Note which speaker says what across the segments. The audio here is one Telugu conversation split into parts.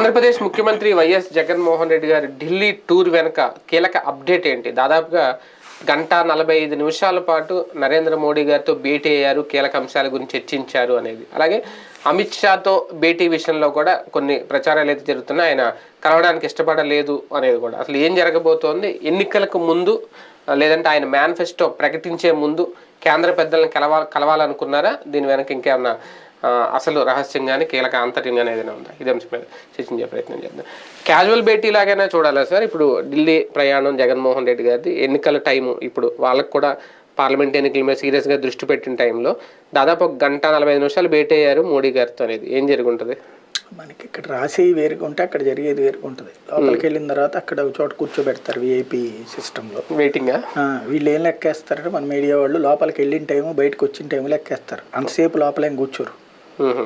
Speaker 1: ఆంధ్రప్రదేశ్ ముఖ్యమంత్రి వైఎస్ జగన్మోహన్ రెడ్డి గారి ఢిల్లీ టూర్ వెనుక కీలక అప్డేట్ ఏంటి? దాదాపుగా గంట నలభై ఐదు నిమిషాల పాటు నరేంద్ర మోడీ గారితో భేటీ అయ్యారు కీలక అంశాల గురించి చర్చించారు అనేది. అలాగే అమిత్ షాతో భేటీ విషయంలో కూడా కొన్ని ప్రచారాలు అయితే జరుగుతున్నాయి. ఆయన కలవడానికి ఇష్టపడలేదు అనేది కూడా. అసలు ఏం జరగబోతోంది? ఎన్నికలకు ముందు లేదంటే ఆయన మేనిఫెస్టో ప్రకటించే ముందు కేంద్ర పెద్దలను కలవా కలవాలనుకున్నారా? దీని వెనక ఇంకేమన్నా అసలు రహస్యం కానీ కీలక ఆంతర్యం కానీ ఏదైనా ఉందా? ఇదే అంశం మీద చర్చించే ప్రయత్నం చేద్దాం. క్యాజువల్ భేటీ లాగానే చూడాలా సార్? ఇప్పుడు ఢిల్లీ ప్రయాణం జగన్మోహన్ రెడ్డి గారిది ఎన్నికల టైము ఇప్పుడు వాళ్ళకు కూడా పార్లమెంట్ ఎన్నికల మీద సీరియస్గా దృష్టి పెట్టిన టైంలో దాదాపు ఒక గంట నలభై ఐదు నిమిషాలు భేటీ అయ్యారు మోడీ గారితో అనేది. ఏం జరుగుంటుంది?
Speaker 2: మనకి ఇక్కడ రాసేవి వేరుగా ఉంటే అక్కడ జరిగేది వేరుగా ఉంటుంది లోపలికి వెళ్ళిన తర్వాత అక్కడ ఒక చోట కూర్చోబెడతారు విఐపి సిస్టంలో
Speaker 1: వెయిటింగా
Speaker 2: వీళ్ళు ఏం లెక్కేస్తారంటే మన మీడియా వాళ్ళు లోపలికి వెళ్ళిన టైము బయటకు వచ్చిన టైము లెక్కేస్తారు. అంతసేపు లోపలేం కూర్చోరు.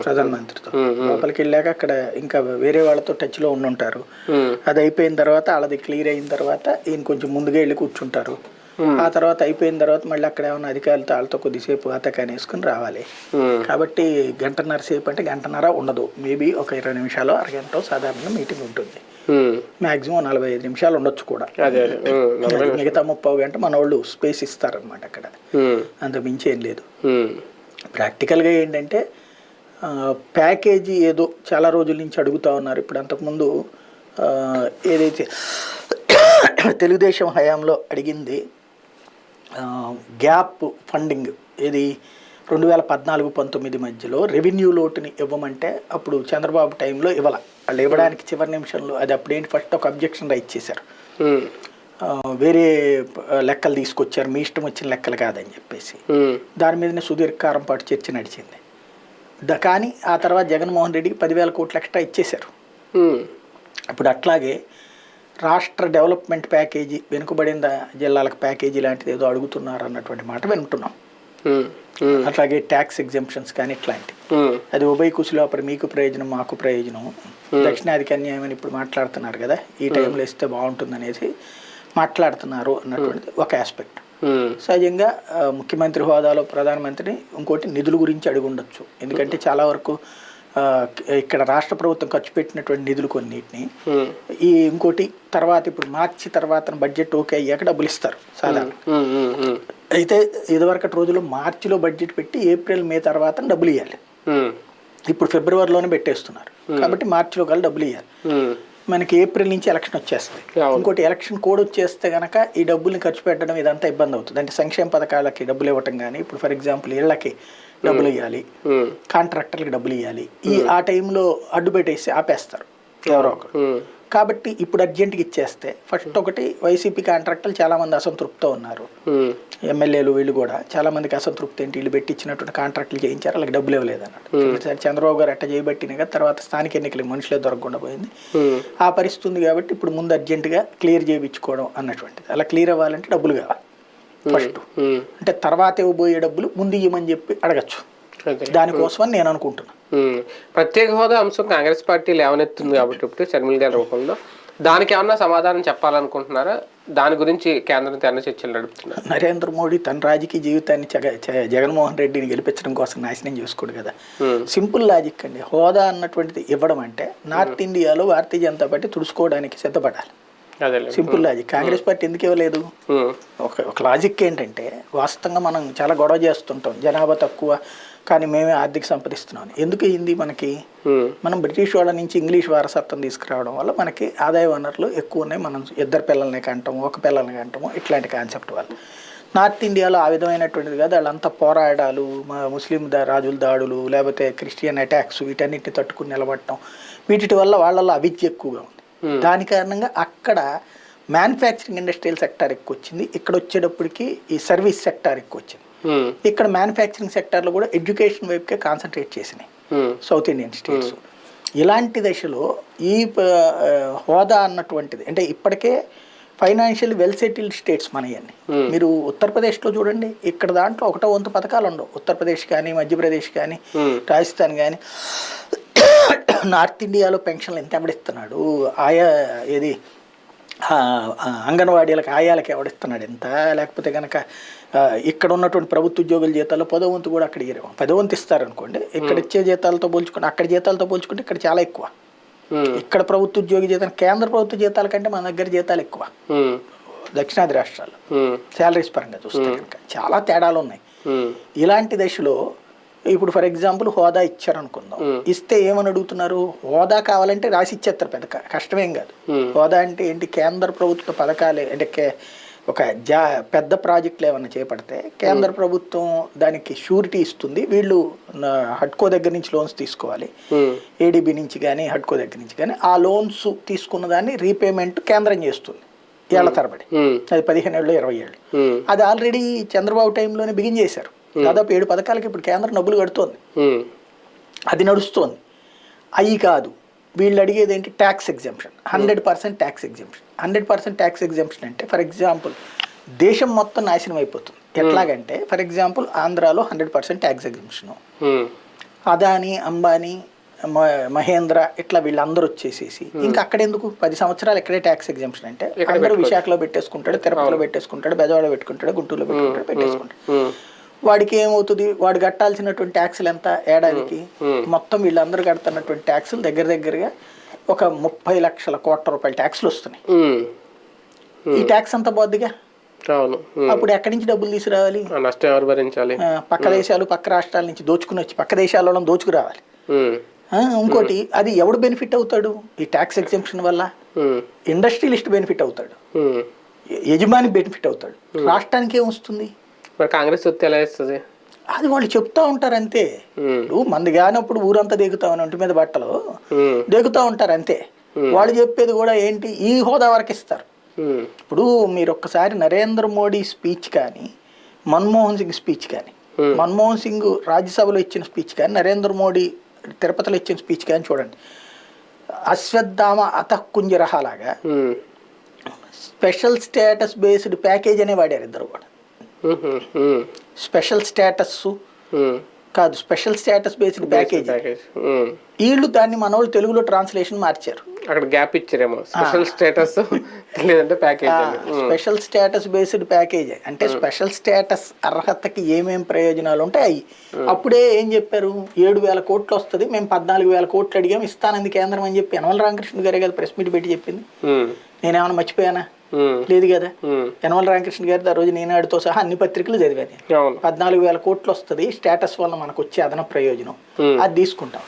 Speaker 2: ప్రధానమంత్రితో లోపలికి వెళ్ళాక అక్కడ ఇంకా వేరే వాళ్ళతో టచ్లో ఉండుంటారు. అది అయిపోయిన తర్వాత వాళ్ళది క్లియర్ అయిన తర్వాత ఈయన కొంచెం ముందుగా వెళ్ళి కూర్చుంటారు. ఆ తర్వాత అయిపోయిన తర్వాత మళ్ళీ అక్కడ ఏమైనా అధికారులతో వాళ్ళతో కొద్దిసేపు అతకాని వేసుకుని రావాలి కాబట్టి గంటన్నర సేపు అంటే గంటన్నర ఉండదు. మేబీ ఒక ఇరవై నిమిషాలు అరగంట సాధారణ మీటింగ్ ఉంటుంది. మాక్సిమం నలభై ఐదు నిమిషాలు ఉండొచ్చు కూడా. మిగతా ముప్పై గంట మన వాళ్ళు స్పేస్ ఇస్తారనమాట అక్కడ. అంత మించి ఏం లేదు. ప్రాక్టికల్గా ఏంటంటే ప్యాకేజీ ఏదో చాలా రోజుల నుంచి అడుగుతా ఉన్నారు. ఇప్పుడు అంతకుముందు ఏదైతే తెలుగుదేశం హయాంలో అడిగింది గ్యాప్ ఫండింగ్ ఇది రెండు వేల పద్నాలుగు పంతొమ్మిది మధ్యలో రెవెన్యూ లోటుని ఇవ్వమంటే అప్పుడు చంద్రబాబు టైంలో ఇవ్వాల. వాళ్ళు ఇవ్వడానికి చివరి నిమిషంలో అది అప్పుడేంటి ఫస్ట్ ఒక అబ్జెక్షన్ రైట్ చేశారు. వేరే లెక్కలు తీసుకొచ్చారు మీ ఇష్టం వచ్చిన లెక్కలు కాదని చెప్పేసి. దాని మీదనే సుదీర్ఘకాలం పాటు చర్చ నడిచింది. కానీ ఆ తర్వాత జగన్మోహన్ రెడ్డికి పదివేల కోట్ల ఎక్స్ట్రా ఇచ్చేశారు. ఇప్పుడు అట్లాగే రాష్ట్ర డెవలప్మెంట్ ప్యాకేజీ వెనుకబడిన జిల్లాలకు ప్యాకేజీ లాంటిది ఏదో అడుగుతున్నారు అన్నటువంటి మాట వింటున్నాం. అట్లాగే ట్యాక్స్ ఎగ్జంప్షన్స్ కానీ ఇట్లాంటివి. అది ఉభయ కుశలోపరి మీకు ప్రయోజనం మాకు ప్రయోజనం. దక్షిణాదికి అన్యాయం అని ఇప్పుడు మాట్లాడుతున్నారు కదా ఈ టైంలో ఇస్తే బాగుంటుంది అనేది మాట్లాడుతున్నారు అన్నటువంటిది ఒక ఆస్పెక్ట్ సహజంగా ఆ, ముఖ్యమంత్రి హోదాలో ప్రధానమంత్రిని ఇంకోటి నిధుల గురించి అడిగి ఉండొచ్చు. ఎందుకంటే చాలా వరకు ఇక్కడ రాష్ట్ర ప్రభుత్వం ఖర్చు పెట్టినటువంటి నిధులు కొన్నిటిని
Speaker 1: ఉమ్,
Speaker 2: ఈ ఇంకోటి తర్వాత ఇప్పుడు మార్చి తర్వాత బడ్జెట్ ఓకే అయ్యాక డబ్బులు ఇస్తారు సాధారణ. అయితే ఇదివరకటి రోజుల్లో మార్చిలో బడ్జెట్ పెట్టి ఏప్రిల్ మే తర్వాత డబ్బులు ఇవ్వాలి ఇప్పుడు ఫిబ్రవరిలోనే పెట్టేస్తున్నారు. కాబట్టి మార్చిలో కల్లా డబ్బులు ఇవ్వాలి మనకి ఏప్రిల్ నుంచి ఎలక్షన్ వచ్చేస్తుంది. ఇంకోటి ఎలక్షన్ కోడ్ వచ్చేస్తే గనక ఈ డబ్బుల్ని ఖర్చు పెట్టడం ఇదంతా ఇబ్బంది అవుతుంది. అంటే సంక్షేమ పథకాలకి డబ్బులు ఇవ్వటం కానీ ఇప్పుడు ఫర్ ఎగ్జాంపుల్ ఇళ్ళకి డబ్బులు ఇవ్వాలి కాంట్రాక్టర్లకు డబ్బులు ఇవ్వాలి ఈ ఆ టైంలో అడ్డు పెట్టేసి ఆపేస్తారు. ఎవరో ఒకరు. కాబట్టి ఇప్పుడు అర్జెంట్గా ఇచ్చేస్తే ఫస్ట్ ఒకటి వైసీపీ కాంట్రాక్టర్లు చాలా మంది అసంతృప్తితో ఉన్నారు.
Speaker 1: ఉమ్,
Speaker 2: ఎమ్మెల్యేలు వీళ్ళు కూడా చాలా మందికి అసంతృప్తి ఏంటి? వీళ్ళు పెట్టించినటువంటి కాంట్రాక్టులు చేయించారు వాళ్ళకి డబ్బులు ఇవ్వలేదు అన్నట్టు సరే చంద్రబాబు గారు ఎట్ట చేయబట్టిన కదా తర్వాత స్థానిక ఎన్నికలకు మనుషులే దొరకకుండా పోయింది. ఆ పరిస్థితి ఉంది కాబట్టి ఇప్పుడు ముందు అర్జెంటుగా క్లియర్ చేయించుకోవడం అన్నటువంటిది. అలా క్లియర్ అవ్వాలంటే డబ్బులు కావాలి. ఫస్ట్. అంటే తర్వాత ఇవ్వబోయే డబ్బులు ముందు ఇవ్వమని చెప్పి అడగచ్చు. దానికోసమని నేను అనుకుంటున్నా.
Speaker 1: ఉమ్, ప్రత్యేక హోదా అంశం కాంగ్రెస్ పార్టీ లేవనెత్తుంది కాబట్టి ఇప్పుడు షర్మిల గారి రూపంలో. దానికి ఏమన్నా సమాధానం చెప్పాలనుకుంటున్నారా? దాని గురించి కేంద్రంతో ఏమన్నా చర్చలు నడుపుతున్నారు.
Speaker 2: నరేంద్ర మోడీ తన రాజకీయ జీవితాన్ని జగన్మోహన్ రెడ్డిని గెలిపించడం కోసం నాశనం చేసుకోడు కదా. సింపుల్ లాజిక్ అండి. హోదా అన్నటువంటిది ఇవ్వడం అంటే నార్త్ ఇండియాలో భారతీయ జనతా పార్టీ తుడుచుకోవడానికి సిద్ధపడాలి. Simple logic. కాంగ్రెస్ పార్టీ ఎందుకు ఇవ్వలేదు? ఒక ఒక లాజిక్ ఏంటంటే వాస్తవంగా మనం చాలా గొడవ చేస్తుంటాం. జనాభా తక్కువ కానీ మేమే ఆర్థిక సంపదిస్తున్నాం ఎందుకు అయింది మనకి మనం బ్రిటిష్ వాళ్ళ నుంచి ఇంగ్లీష్ వారసత్వం తీసుకురావడం వల్ల మనకి ఆదాయ వనరులు ఎక్కువ ఉన్నాయి మనం ఇద్దరు పిల్లల్ని కంటాము ఒక పిల్లల్ని కంటాము ఇట్లాంటి కాన్సెప్ట్ వల్ల నార్త్ ఇండియాలో ఆ విధమైనటువంటిది కాదు వాళ్ళంతా పోరాడాలు ముస్లిం రాజుల దాడులు లేకపోతే క్రిస్టియన్ అటాక్స్ వీటన్నిటిని తట్టుకుని నిలబడటం. వీటి వల్ల వాళ్ళలో అవిద్య ఎక్కువగా ఉంది. దాని కారణంగా అక్కడ మ్యానుఫ్యాక్చరింగ్ ఇండస్ట్రియల్ సెక్టార్ ఎక్కువ వచ్చింది ఇక్కడ వచ్చేటప్పటికి ఈ సర్వీస్ సెక్టార్ ఎక్కువ వచ్చింది ఇక్కడ మ్యానుఫ్యాక్చరింగ్ సెక్టార్లో కూడా ఎడ్యుకేషన్ వైపుకే కాన్సన్ట్రేట్ చేసినాయి. సౌత్ ఇండియన్ స్టేట్స్ ఇలాంటి దశలో ఈ హోదా అన్నటువంటిది అంటే ఇప్పటికే ఫైనాన్షియల్ వెల్ సెటిల్డ్ స్టేట్స్ మనయన్ని. మీరు ఉత్తరప్రదేశ్లో చూడండి ఇక్కడ దాంట్లో ఒకటో వంతు పథకాలు ఉండవు. ఉత్తరప్రదేశ్ కానీ మధ్యప్రదేశ్ కానీ రాజస్థాన్ కానీ నార్త్ ఇండియాలో పెన్షన్లు ఎంత ఎవడిస్తున్నాడు? ఆయా ఏది? అంగన్వాడీలకు ఆయాలకు ఎవడిస్తున్నాడు ఎంత? లేకపోతే కనుక ఇక్కడ ఉన్నటువంటి ప్రభుత్వ ఉద్యోగుల జీతాల్లో పదో వంతు కూడా అక్కడ ఇవ్వరు పదో వంతు ఇస్తారనుకోండి ఇక్కడ ఇచ్చే జీతాలతో పోల్చుకుంటే అక్కడ జీతాలతో పోల్చుకుంటే ఇక్కడ చాలా ఎక్కువ. ఇక్కడ ప్రభుత్వ ఉద్యోగి జీతం కేంద్ర ప్రభుత్వ జీతాల కంటే మన దగ్గర జీతాలు ఎక్కువ. దక్షిణాది రాష్ట్రాలు. శాలరీస్ పరంగా చూస్తే కనుక చాలా తేడాలు ఉన్నాయి. ఇలాంటి దశలో ఇప్పుడు ఫర్ ఎగ్జాంపుల్ హోదా ఇచ్చారనుకుందాం. ఇస్తే ఏమని అడుగుతున్నారు? హోదా కావాలంటే రాసి ఇచ్చేస్తారు పెద్ద కష్టమేం కాదు. హోదా అంటే ఏంటి? కేంద్ర ప్రభుత్వ పథకాలే అంటే ఒక జా పెద్ద ప్రాజెక్టులు ఏమన్నా చేపడితే కేంద్ర ప్రభుత్వం దానికి షూరిటీ ఇస్తుంది. వీళ్ళు హడ్కో దగ్గర నుంచి లోన్స్ తీసుకోవాలి. ఏడీబీ నుంచి కానీ హడ్కో దగ్గర నుంచి కానీ ఆ లోన్స్ తీసుకున్న దాన్ని రీపేమెంట్ కేంద్రం చేస్తుంది. ఏళ్ళ తరబడి. అది పదిహేను ఏళ్ళు ఇరవై ఏళ్ళు. అది ఆల్రెడీ చంద్రబాబు టైంలోనే బిగిన్ చేశారు. దాదాపు ఏడు పథకాలకి ఇప్పుడు కేంద్రం డబ్బులు కడుతోంది. అది నడుస్తోంది. అవి కాదు. వీళ్ళు అడిగేది ఏంటి? Tax exemption hundred percent tax exemption hundred percent tax exemption అంటే ఫర్ ఎగ్జాంపుల్ దేశం మొత్తం నాశనం అయిపోతుంది. ఎట్లాగంటే ఫర్ ఎగ్జాంపుల్ ఆంధ్రాలో hundred percent tax exemption
Speaker 1: um,
Speaker 2: Adani Ambani Mahindra ఇట్లా వీళ్ళందరూ వచ్చేసేసి ఇంకా అక్కడ ఎందుకు పది సంవత్సరాలు ఎక్కడే ట్యాక్స్ ఎగ్జామ్షన్ అంటే అందరూ విశాఖలో పెట్టేసుకుంటాడు తిరుపతిలో పెట్టేసుకుంటాడు బెజవాడ పెట్టుకుంటాడు గుంటూరులో పెట్టుకుంటాడు పెట్టేసుకుంటాడు. వాడికి ఏమవుతుంది? వాడు కట్టాల్సినటువంటి ట్యాక్సులు ఎంత? ఏడాదికి మొత్తం వీళ్ళందరూ కడుతున్నటువంటి ట్యాక్సులు దగ్గర దగ్గరగా ఒక ముప్పై లక్షల కోట్ల రూపాయల ట్యాక్సులు వస్తున్నాయి. ఈ ట్యాక్స్ అంతా పోద్దిగా?
Speaker 1: అవును
Speaker 2: అప్పుడు ఎక్కడి నుంచి డబ్బులు తీసుకురావాలి?
Speaker 1: నష్టం ఎవరు భరించాలి?
Speaker 2: పక్క దేశాలు పక్క రాష్ట్రాల నుంచి దోచుకుని వచ్చి పక్క దేశాల వాళ్ళని దోచుకురావాలి. ఇంకోటి అది ఎవడు బెనిఫిట్ అవుతాడు? ఈ ట్యాక్స్ ఎగ్జామ్షన్ వల్ల ఇండస్ట్రియలిస్ట్ బెనిఫిట్ అవుతాడు. యజమాని బెనిఫిట్ అవుతాడు. రాష్ట్రానికి ఏమొస్తుంది
Speaker 1: మరి కాంగ్రెస్ వస్తే ఎలా ఇస్తుంది
Speaker 2: అది వాళ్ళు చెప్తా ఉంటారు అంతే. ఇప్పుడు మంది కానప్పుడు ఊరంతా దిగుతామని ఒంటి మీద బట్టలు. దిగుతూ ఉంటారు అంతే. వాళ్ళు చెప్పేది కూడా ఏంటి? ఈ హోదా వరకు ఇస్తారు. ఇప్పుడు మీరు ఒక్కసారి నరేంద్ర మోడీ స్పీచ్ కానీ మన్మోహన్ సింగ్ స్పీచ్ కానీ మన్మోహన్ సింగ్ రాజ్యసభలో ఇచ్చిన స్పీచ్ కానీ నరేంద్ర మోడీ తిరుపతిలో ఇచ్చిన స్పీచ్ కానీ చూడండి. అశ్వత్థామ అతఃకుంజరహలాగా స్పెషల్ స్టేటస్ బేస్డ్ ప్యాకేజ్ అనే వాడారు ఇద్దరు కూడా. Special status. కాదు special status based package.
Speaker 1: Um.
Speaker 2: వీళ్ళు దాన్ని మన వాళ్ళు తెలుగులో ట్రాన్స్లేషన్ మార్చారు.
Speaker 1: అక్కడ గ్యాప్ ఇచ్చారేమో. స్పెషల్ స్టేటస్ లేదంటే package
Speaker 2: special status based package. అంటే స్పెషల్ స్టేటస్ అర్హతకి ఏమేం ప్రయోజనాలు ఉంటాయి అవి అప్పుడే ఏం చెప్పారు? ఏడు వేల కోట్లు వస్తుంది మేము పద్నాలుగు వేల కోట్లు అడిగాం ఇస్తానంది కేంద్రం అని చెప్పి యనమల రామకృష్ణ గారే కదా ప్రెస్ మీట్ పెట్టి చెప్పింది. నేనేమైనా మర్చిపోయానా? లేదు కదా. యనమల రామకృష్ణ గారి ఆ రోజు నేనాడుతో సహా అన్ని పత్రికలు చదివాను. పద్నాలుగు వేల కోట్లు వస్తుంది స్టేటస్ వల్ల మనకు వచ్చే అదనపు ప్రయోజనం. అది తీసుకుంటాం.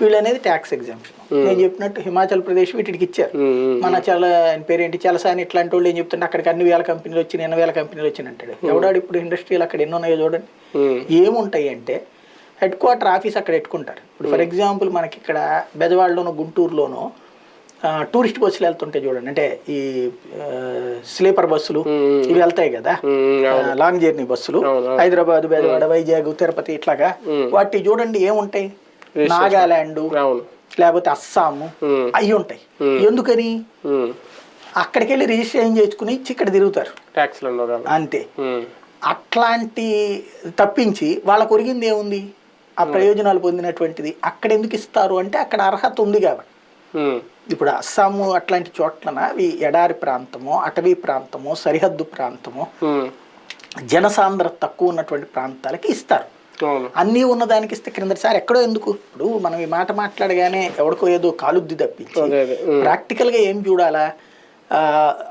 Speaker 2: వీళ్ళు అనేది ట్యాక్స్ ఎగ్జామ్షన్ నేను చెప్పినట్టు హిమాచల్ ప్రదేశ్ వీటికి ఇచ్చారు. మన చాలా పేరేంటి? చలసాని ఇట్లాంటి వాళ్ళు ఏం చెప్తుంటే అక్కడికి అన్ని వేల కంపెనీలు వచ్చి ఎన్ని వేల కంపెనీలు వచ్చి అంటాడు. ఎవడాడు ఇప్పుడు ఇండస్ట్రీలు అక్కడ ఎన్ని ఉన్నాయో చూడండి. ఏముంటాయి అంటే హెడ్ క్వార్టర్ ఆఫీస్ అక్కడ పెట్టుకుంటారు. ఇప్పుడు ఫర్ ఎగ్జాంపుల్ మనకి ఇక్కడ బెజవాడలోనో గుంటూరులోనో టూరిస్ట్ బస్సులు వెళ్తుంటాయి చూడండి. అంటే ఈ స్లీపర్ బస్సులు ఇవి వెళ్తాయి కదా? లాంగ్ జర్నీ బస్సులు. హైదరాబాద్ బెజవాడ వైజాగ్ తిరుపతి ఇట్లాగా. వాటి చూడండి ఏముంటాయి? నాగాలాండ్ లేకపోతే అస్సాము అవి ఉంటాయి. ఎందుకని. అక్కడికి వెళ్ళి రిజిస్ట్రేషన్ చేసుకుని ఇక్కడ తిరుగుతారు. అంతే. అట్లాంటి తప్పించి వాళ్ళకు ఒరిగింది ఏముంది? ఆ ప్రయోజనాలు పొందినటువంటిది. అక్కడ ఎందుకు ఇస్తారు అంటే అక్కడ అర్హత ఉంది కాబట్టి. ఇప్పుడు అస్సాము అట్లాంటి చోట్లన అవి ఎడారి ప్రాంతము అటవీ ప్రాంతము సరిహద్దు ప్రాంతము జనసాంద్రత తక్కువ ఉన్నటువంటి ప్రాంతాలకి ఇస్తారు. అన్నీ ఉన్నదానికి ఇస్తే క్రిందటిసారి ఎక్కడో ఎందుకు? ఇప్పుడు మనం ఈ మాట మాట్లాడగానే ఎవడికో ఏదో కాలుద్ది తప్పించి ప్రాక్టికల్గా ఏం చూడాలా?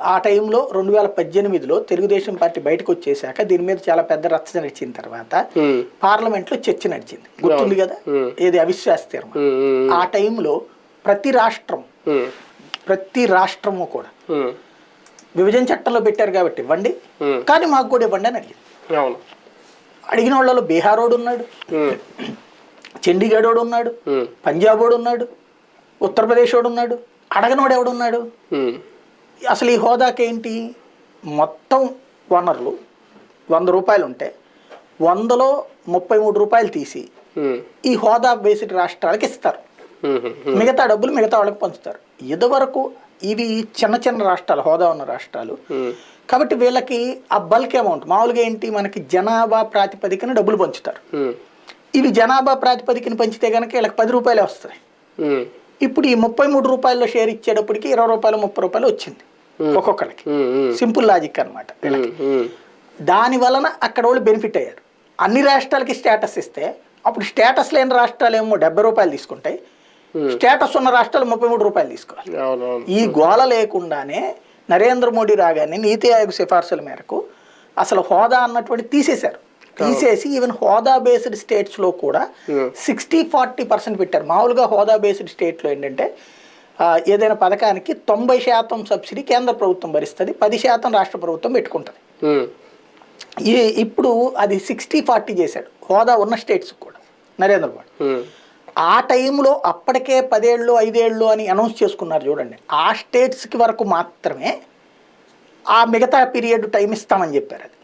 Speaker 2: ఆ, టైంలో రెండు వేల పద్దెనిమిదిలో తెలుగుదేశం పార్టీ బయటకు వచ్చేసాక దీని మీద చాలా పెద్ద రచ్చ నడిచిన తర్వాత పార్లమెంట్లో చర్చ నడిచింది. గుర్తుంది కదా. ఏది అవిశ్వాస తీర్మానం. ఆ టైంలో ప్రతి రాష్ట్రం ప్రతి రాష్ట్రము కూడా విభజన చట్టంలో పెట్టారు కాబట్టి ఇవ్వండి. కానీ మాకు కూడా ఇవ్వండి అని అడిగింది. అడిగిన వాళ్ళలో బీహారోడు ఉన్నాడు
Speaker 1: ఉమ్,
Speaker 2: చండీగఢ్ వాడు ఉన్నాడు
Speaker 1: ఉమ్,
Speaker 2: పంజాబ్ వాడు ఉన్నాడు ఉత్తరప్రదేశ్ వాడు ఉన్నాడు అడగనోడు ఎవడున్నాడు అసలు ఈ హోదాకి ఏంటి? మొత్తం వనరులు వంద రూపాయలు ఉంటే వందలో ముప్పై మూడు రూపాయలు తీసి ఈ హోదా బేస్డ్ రాష్ట్రాలకు ఇస్తారు. మిగతా డబ్బులు మిగతా వాళ్ళకి పంచుతారు. ఇదివరకు ఇవి చిన్న చిన్న రాష్ట్రాలు హోదా ఉన్న రాష్ట్రాలు. కాబట్టి వీళ్ళకి ఆ బల్క్ అమౌంట్ మామూలుగా ఏంటి మనకి జనాభా ప్రాతిపదికన డబ్బులు పంచుతారు. ఇవి జనాభా ప్రాతిపదికన పంచితే కనుక వీళ్ళకి పది రూపాయలే వస్తాయి. ఇప్పుడు ఈ ముప్పై మూడు రూపాయల్లో షేర్ ఇచ్చేటప్పటికి ఇరవై రూపాయలు ముప్పై రూపాయలు వచ్చింది ఒక్కొక్కరికి సింపుల్ లాజిక్ అనమాట దాని వలన అక్కడ వాళ్ళు బెనిఫిట్ అయ్యారు. అన్ని రాష్ట్రాలకి స్టేటస్ ఇస్తే అప్పుడు స్టేటస్ లేని రాష్ట్రాలు ఏమో డెబ్బై రూపాయలు తీసుకుంటాయి. స్టేటస్ ఉన్న రాష్ట్రాలు ముప్పై మూడు రూపాయలు తీసుకోవాలి. ఈ గోల లేకుండానే నరేంద్ర మోడీ రాగానే నీతి ఆయోగ్ సిఫార్సుల మేరకు అసలు హోదా అన్నటువంటి తీసేశారు. తీసేసి ఈవెన్ హోదా బేస్డ్ స్టేట్స్లో కూడా సిక్స్టీ ఫార్టీ పర్సెంట్ పెట్టారు. మామూలుగా హోదా బేస్డ్ స్టేట్లో ఏంటంటే ఏదైనా పథకానికి తొంభై శాతం సబ్సిడీ కేంద్ర ప్రభుత్వం భరిస్తుంది పది శాతం రాష్ట్ర ప్రభుత్వం పెట్టుకుంటుంది. ఈ ఇప్పుడు అది సిక్స్టీ ఫార్టీ చేశాడు. హోదా ఉన్న స్టేట్స్ కూడా నరేంద్ర మోడీ. ఆ టైంలో అప్పటికే పదేళ్ళు ఐదేళ్ళు అని అనౌన్స్ చేసుకున్నారు చూడండి. ఆ స్టేట్స్కి వరకు మాత్రమే ఆ మిగతా పీరియడ్ టైం ఇస్తామని చెప్పారు అది.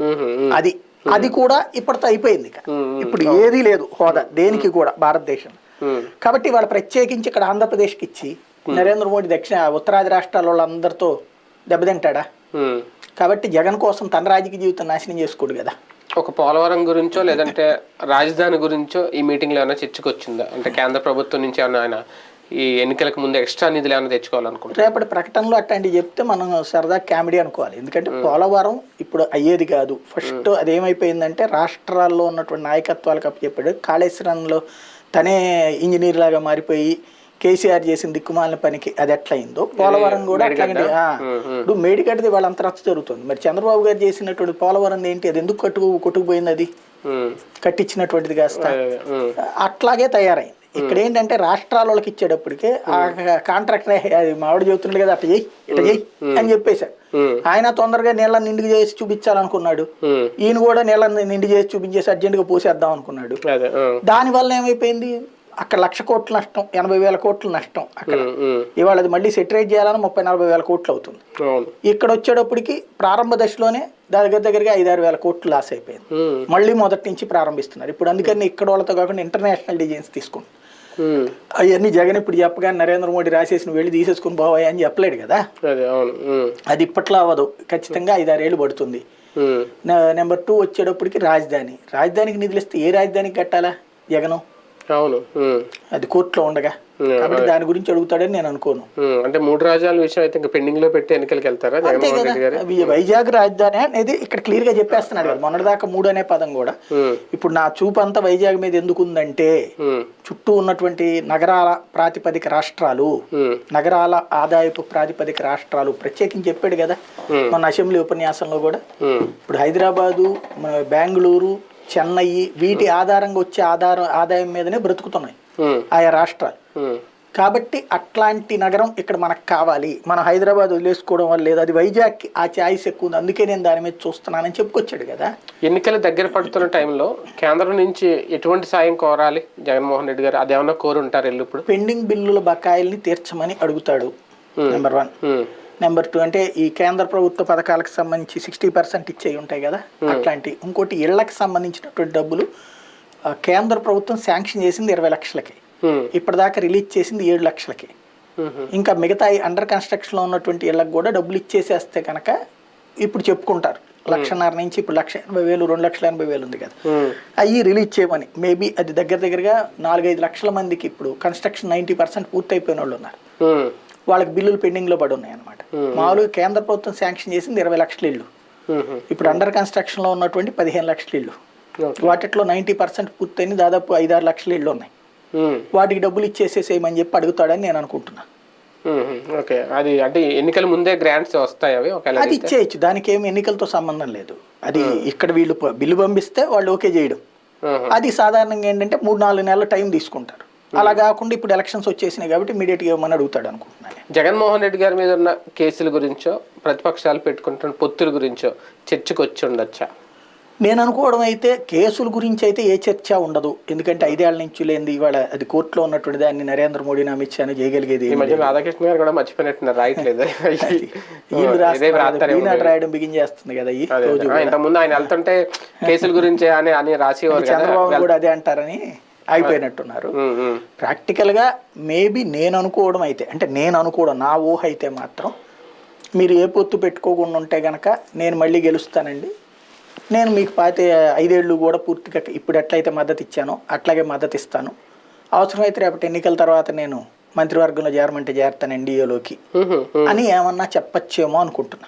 Speaker 2: అది అది కూడా ఇప్పటితో అయిపోయింది ఇక. ఇప్పుడు ఏదీ లేదు హోదా దేనికి కూడా భారతదేశం. కాబట్టి వాళ్ళు ప్రత్యేకించి ఇక్కడ ఆంధ్రప్రదేశ్కి ఇచ్చి నరేంద్ర మోడీ దక్షిణ ఉత్తరాది రాష్ట్రాల వాళ్ళందరితో దెబ్బతింటాడా. కాబట్టి జగన్ కోసం తన రాజకీయ జీవితం నాశనం చేసుకోడు కదా.
Speaker 1: ఒక పోలవరం గురించో లేదంటే రాజధాని గురించో ఈ మీటింగ్లో ఏమైనా చర్చకు వచ్చిందా అంటే కేంద్ర ప్రభుత్వం నుంచి ఏమైనా ఆయన ఈ ఎన్నికలకు ముందు ఎక్స్ట్రా నిధులు ఏమైనా తెచ్చుకోవాలనుకుంటున్నారు?
Speaker 2: రేపటి ప్రకటనలో అట్లాంటివి చెప్తే మనం సరదా కామెడీ అనుకోవాలి. ఎందుకంటే పోలవరం ఇప్పుడు అయ్యేది కాదు. ఫస్ట్ అదేమైపోయిందంటే రాష్ట్రాల్లో ఉన్నటువంటి నాయకత్వాలకు అప్పచెప్పాడు. కాళేశ్వరంలో తనే ఇంజనీర్ లాగా మారిపోయి కేసీఆర్ చేసిన దిక్కుమాలిన పనికి అది ఎట్లయిందో? పోలవరం కూడా అట్లాగే ఇప్పుడు మేడిగడ్డది వాళ్ళంత రచ్చ జరుగుతుంది. మరి చంద్రబాబు గారు చేసినటువంటి పోలవరం ఏంటి? అది ఎందుకు కట్టు కొట్టుకుపోయింది అది? కట్టించినటువంటిది కాస్త. అట్లాగే తయారైంది. ఇక్కడ ఏంటంటే రాష్ట్రాల వాళ్ళకి ఇచ్చేటప్పటికే ఆ కాంట్రాక్టర్ అది మావిడ చెబుతున్నాడు కదా అట్లా చెయ్యి ఇట్లా చెయ్యి అని చెప్పేశాడు.
Speaker 1: ఉమ్,
Speaker 2: ఆయన తొందరగా నీళ్ళ నిండుగా చేసి చూపించాలనుకున్నాడు. ఈయన కూడా నీళ్ళ నిండు చేసి చూపించేసి అర్జెంటుగా పోసేద్దాం అనుకున్నాడు. దానివల్ల ఏమైపోయింది? అక్కడ లక్ష కోట్ల నష్టం ఎనభై వేల కోట్ల నష్టం అక్కడ. ఇవాళ అది మళ్ళీ సెటరేట్ చేయాలని ముప్పై నలభై వేల కోట్లు అవుతుంది. ఇక్కడ వచ్చేటప్పటికి ప్రారంభ దశలోనే దగ్గర దగ్గరగా ఐదారు వేల కోట్లు లాస్ అయిపోయింది. మళ్ళీ మొదటి నుంచి ప్రారంభిస్తున్నారు. ఇప్పుడు అందుకని ఇక్కడ వాళ్ళతో కాకుండా ఇంటర్నేషనల్ డిజైన్స్
Speaker 1: ఉమ్,
Speaker 2: అవన్నీ జగన్ ఇప్పుడు చెప్పగానే నరేంద్ర మోడీ రాసేసిన వెళ్ళి తీసేసుకుని పోవాయి అని చెప్పలేడు కదా.
Speaker 1: అదే
Speaker 2: ఇప్పట్లో అవ్వదు. ఖచ్చితంగా ఐదారేళ్ళు పడుతుంది. నెంబర్ టూ వచ్చేటప్పటికి రాజధాని. రాజధానికి నిధులు ఇస్తే ఏ రాజధానికి కట్టాలా జగను?
Speaker 1: అవును.
Speaker 2: అది కోర్టులో ఉండగా. కాబట్టి దాని గురించి అడుగుతాడని నేను అనుకోను.
Speaker 1: అంటే మూడు రాజ్యాల విషయం అయితే ఇంకా పెండింగ్లో పెట్టి ఎన్నికలకు వెళ్తారా?
Speaker 2: వైజాగ్ రాజధాని అనేది ఇక్కడ క్లియర్గా చెప్పేస్తున్నాడు కదా. మొన్నటిదాకా మూడు అనే పదం కూడా. ఇప్పుడు నా చూపు అంతా వైజాగ్ మీద ఎందుకు ఉందంటే చుట్టూ ఉన్నటువంటి నగరాల ప్రాతిపదిక రాష్ట్రాలు నగరాల ఆదాయపు ప్రాతిపదిక రాష్ట్రాలు ప్రత్యేకించి చెప్పాడు కదా. మన అసెంబ్లీ ఉపన్యాసంలో కూడా. ఇప్పుడు హైదరాబాదు మన బెంగళూరు చెన్నై వీటి ఆధారంగా వచ్చే ఆధారం ఆదాయం మీదనే బ్రతుకుతున్నాయి.
Speaker 1: ఉమ్,
Speaker 2: ఆయా రాష్ట్రాలు.
Speaker 1: ఉమ్,
Speaker 2: కాబట్టి అట్లాంటి నగరం ఇక్కడ మనకు కావాలి. మనం హైదరాబాద్ వదిలేసుకోవడం వల్ల లేదు. అది వైజాగ్ ఆ ఛాయిస్ ఎక్కువ ఉంది. అందుకే నేను దాని మీద చూస్తున్నానని చెప్పుకొచ్చాడు కదా.
Speaker 1: ఎన్నికలు దగ్గర పడుతున్న టైంలో కేంద్రం నుంచి ఎటువంటి సాయం కోరాలి? జగన్మోహన్ రెడ్డి గారు అదేమన్నా కోరుంటారు ఇప్పుడు
Speaker 2: పెండింగ్ బిల్లుల బకాయిల్ని తీర్చమని అడుగుతాడు. నెంబర్ వన్ నెంబర్ టూ అంటే ఈ కేంద్ర ప్రభుత్వ పథకాలకు సంబంధించి సిక్స్టీ పర్సెంట్ ఇచ్చేవి ఉంటాయి కదా? అట్లాంటి ఇంకోటి ఇళ్ళకు సంబంధించినటువంటి డబ్బులు కేంద్ర ప్రభుత్వం శాంక్షన్ చేసింది ఇరవై లక్షలకి.
Speaker 1: ఉమ్,
Speaker 2: ఇప్పటిదాకా రిలీజ్ చేసింది ఏడు లక్షలకి.
Speaker 1: ఉమ్,
Speaker 2: ఇంకా మిగతా అండర్ కన్స్ట్రక్షన్లో ఉన్నటువంటి ఇళ్ళకి కూడా డబ్బులు ఇచ్చేసేస్తే కనుక ఇప్పుడు చెప్పుకుంటారు. లక్షన్నర నుంచి ఇప్పుడు లక్ష ఎనభై వేలు రెండు లక్షల ఎనభై వేలు ఉంది కదా? అవి రిలీజ్ చేయమని. మేబీ అది దగ్గర దగ్గరగా నాలుగైదు లక్షల మందికి ఇప్పుడు కన్స్ట్రక్షన్ నైంటీ పర్సెంట్ పూర్తయిపోయిన వాళ్ళు ఉన్నారు. వాళ్ళకి బిల్లులు పెండింగ్లో పడి ఉన్నాయి అనమాట మామూలుగా కేంద్ర ప్రభుత్వం శాంక్షన్ చేసింది ఇరవై లక్షల ఇళ్ళు
Speaker 1: ఉమ్,
Speaker 2: ఇప్పుడు అండర్ కన్స్ట్రక్షన్లో ఉన్నటువంటి పదిహేను లక్షల ఇళ్ళు
Speaker 1: ఓకే.
Speaker 2: వాటిలో నైంటీ పర్సెంట్ పూర్తయిన దాదాపు ఐదారు లక్షల ఇళ్ళు ఉన్నాయి. వాటికి డబ్బులు ఇచ్చేసేసేయమని చెప్పి అడుగుతాడని నేను అనుకుంటున్నా.
Speaker 1: ఓకే. అది అంటే ఎన్నికల ముందే గ్రాంట్స్ వస్తాయి అవి
Speaker 2: అది ఇచ్చేయచ్చు. దానికి ఏమి ఎన్నికలతో సంబంధం లేదు. అది ఇక్కడ వీళ్ళు బిల్లు పంపిస్తే వాళ్ళు ఓకే చేయడం. అది సాధారణంగా ఏంటంటే మూడు నాలుగు నెలల టైం తీసుకుంటారు. అలా కాకుండా ఇప్పుడు ఎలక్షన్స్ వచ్చేసినాయి కాబట్టి ఇమీడియట్గా ఇవ్వమని అడుగుతాడు అనుకుంటున్నాను
Speaker 1: జగన్మోహన్ రెడ్డి గారి మీద ఉన్న కేసుల గురించో ప్రతిపక్షాలు పెట్టుకుంటున్న పొత్తుల గురించో చర్చకు వచ్చి ఉండొచ్చా?
Speaker 2: నేను అనుకోవడం అయితే కేసుల గురించి అయితే ఏ చర్చ ఉండదు. ఎందుకంటే ఐదేళ్ళ నుంచి లేనిది ఇవాళ అది కోర్టులో ఉన్నటువంటి దాన్ని నరేంద్ర మోడీని అమిత్ షాని చేయగలిగేది
Speaker 1: ఈ
Speaker 2: ఏమీ
Speaker 1: మధ్య రాధాకృష్ణ గారు కూడా మర్చిపోయినట్టున్నారు. రాయట్లేదు.
Speaker 2: ఈనాడు రాయడం బిగిన్ చేస్తుంది కదా ఈ రోజు.
Speaker 1: ఇంతకుముందు ఆయన వెళ్తుంటే కేసుల గురించి అని అని కదా.
Speaker 2: చంద్రబాబు కూడా అదే అంటారని.
Speaker 1: ఉమ్,
Speaker 2: ప్రాక్టికల్గా మేబీ నేను అనుకోవడం అయితే అంటే నేను అనుకోవడం నా ఊహ అయితే మాత్రం మీరు ఏ పొత్తు పెట్టుకోకుండా ఉంటే గనక నేను మళ్ళీ గెలుస్తానండి. నేను మీకు పాతే ఐదేళ్ళు కూడా పూర్తిగా ఇప్పుడు ఎట్లయితే మద్దతు ఇచ్చానో అట్లాగే మద్దతు ఇస్తాను. అవసరమైతే రేపటి ఎన్నికల తర్వాత నేను మంత్రివర్గంలో చేరమంటే చేరతాను ఎన్డీఏలోకి అని ఏమన్నా చెప్పచ్చేమో అనుకుంటున్నా.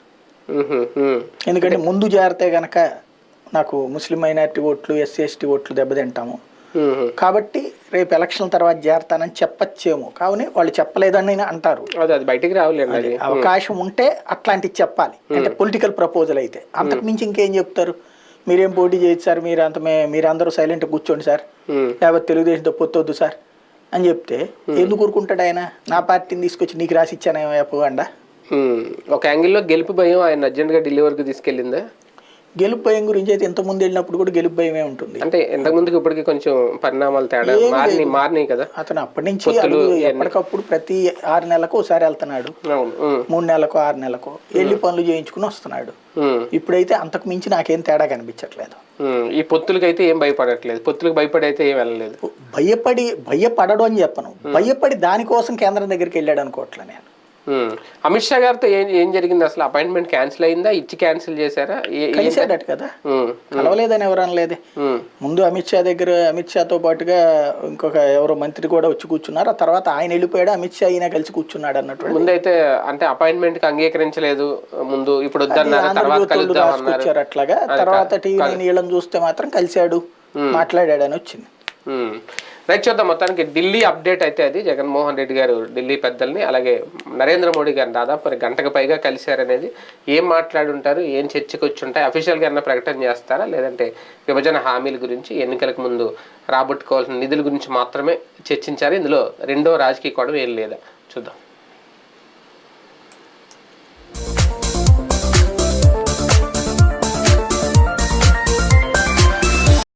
Speaker 2: ఎందుకంటే ముందు చేరితే గనక నాకు ముస్లిం మైనారిటీ ఓట్లు ఎస్సీ ఎస్టీ ఓట్లు దెబ్బతింటాము. కాబట్టి రేపు ఎలక్షన్ తర్వాత చేరతానని చెప్పచ్చేమో. కావున వాళ్ళు చెప్పలేదని అంటారు.
Speaker 1: అదే బయటికి రావులేండి అది
Speaker 2: అవకాశం ఉంటే అట్లాంటివి చెప్పాలి. అంటే పొలిటికల్ ప్రపోజల్ అయితే. అంతకు మించి ఇంకేం చెప్తారు? మీరేం పోటీ చేయొచ్చు సార్? మీరు అంత మీరందరూ సైలెంట్ కూర్చోండి సార్. లేకపోతే తెలుగుదేశంతో పొత్తొద్దు సార్ అని చెప్తే ఎందుకు ఊరుకుంటాడు ఆయన? నా పార్టీని తీసుకొచ్చి నీకు రాసి ఇచ్చానేమో పోగండా
Speaker 1: ఉమ్. ఒక యాంగిల్లో గెలుపు భయం ఆయన అర్జెంట్గా ఢిల్లీ వరకు తీసుకెళ్ళిందా?
Speaker 2: గెలుపు భయం గురించి అయితే ఇంత ముందు వెళ్ళినప్పుడు కూడా గెలుపు భయమే ఉంటుంది.
Speaker 1: అంటే ఎంతకు ముందుకు ఇప్పటికి కొంచెం పరిణామాలు తేడా మారినాయి మారినాయి కదా?
Speaker 2: అతను అప్పటి నుంచి ఎప్పటికప్పుడు ప్రతి ఆరు నెలలకు ఒకసారి వెళ్తున్నాడు. మూడు నెలలకు ఆరు నెలలకు వెళ్ళి పనులు చేయించుకుని వస్తున్నాడు. ఇప్పుడైతే అంతకు మించి నాకేం తేడా కనిపించట్లేదు.
Speaker 1: ఈ పొత్తులకి అయితే ఏం భయపడట్లేదు. పొత్తులకు భయపడి అయితే ఏం వెళ్ళలేదు.
Speaker 2: భయపడి భయపడడం అని చెప్పను. భయపడి దానికోసం కేంద్రం దగ్గరికి వెళ్ళాడు అనుకోవట్లే నేను.
Speaker 1: అమిత్ షా గారితో ఏం ఏం జరిగింది? అసలు అపాయింట్మెంట్ క్యాన్సిల్ అయిందా? ఇచ్చి క్యాన్సిల్ చేశారా?
Speaker 2: కలిసాడట కదా. కలవలేదని ఎవరు అనలేదే. ముందు అమిత్ షా దగ్గర అమిత్ షాతో పాటుగా ఇంకొక ఎవరో మంత్రి కూడా వచ్చి కూర్చున్నారు. ఆ తర్వాత ఆయన వెళ్ళిపోయాడు. అమిత్ షా ఈయన కలిసి కూర్చున్నాడు అన్నట్టు
Speaker 1: ముందైతే అంటే అపాయింట్మెంట్కి అంగీకరించలేదు. ముందు ఇప్పుడు వద్దన్నారు
Speaker 2: అట్లాగా. తర్వాత టీవీ నైన్ వీళ్ళని చూస్తే మాత్రం కలిశాడు. మాట్లాడాడు అని వచ్చింది.
Speaker 1: రైట్ చూద్దాం మొత్తానికి ఢిల్లీ అప్డేట్ అయితే అది. జగన్మోహన్ రెడ్డి గారు ఢిల్లీ పెద్దల్ని అలాగే నరేంద్ర మోడీ గారిని దాదాపు మరి గంటకు పైగా కలిశారనేది. ఏం మాట్లాడుంటారు ఏం చర్చకు వచ్చి ఉంటాయి అఫీషియల్గా ఏమన్నా ప్రకటన చేస్తారా? లేదంటే విభజన హామీల గురించి ఎన్నికలకు ముందు రాబట్టుకోవాల్సిన నిధుల గురించి మాత్రమే చర్చించారు? ఇందులో రెండో రాజకీయ కోణం ఏం లేదా? చూద్దాం.